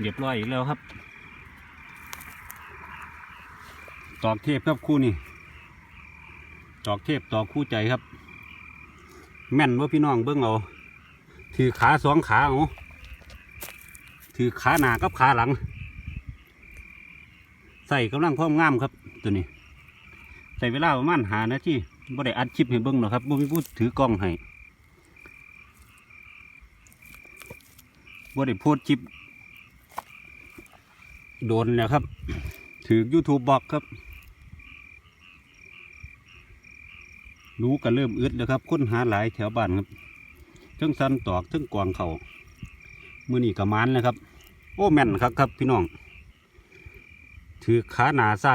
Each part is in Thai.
เรียบร้อยอีกแล้วครับ ตอกเทพครับคู่นี่ตอกเทพตอกคู่ใจครับ แม่นว่าพี่น้องเบิ้งเอาถือขาสองขาเอาถือขาหน้ากับขาหลัง ใส่กำลังพร้อมงามครับตัวนี้ ใส่เวลาประมาณหานาทีบ่ได้อัดคลิปให้เบิ้งหรอกครับบ่มีผู้ถือกล้องให้บ่ได้โพสต์คลิป โดนแล้วครับ ถือ YouTube บอกครับ รู้กันเริ่มอึดแล้วครับ ค้นหาหลายแถวบ้านครับเทั้งสันตอกเทั้งกวางเขามือนี่กระมานเลยครับ โอ้แม่นครับครับพี่น้อง ถือขาหนาไส้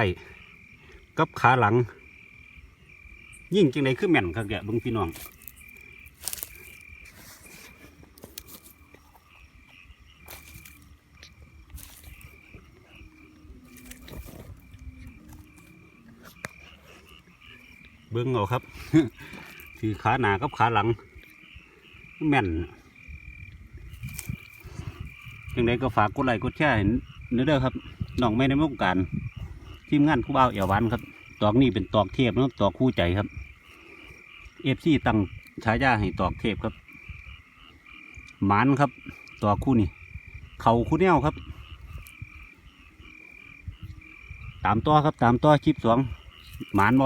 กับขาหลัง ยิ่งจังไดคือแม่นครับแกบิ่งพี่น้อง เบิ้งเอาครับถือขาหนากับขาหลัง แม่นยังไงก็ฝากกดไลค์กดแชร์ให้เด้อครับน้องไม่ในวงการทีมงานผู้บ่าวเอววานครับ ตอกนี่เป็นตอกเทพนะครับตอกคู่ใจครับเอฟซีตั้งฉายาให้ตอกเทพครับหมานครับตอกคู่นี่เข่าคู่แนวครับ ตามต่อครับตามต่อคลิปสองหมานบ่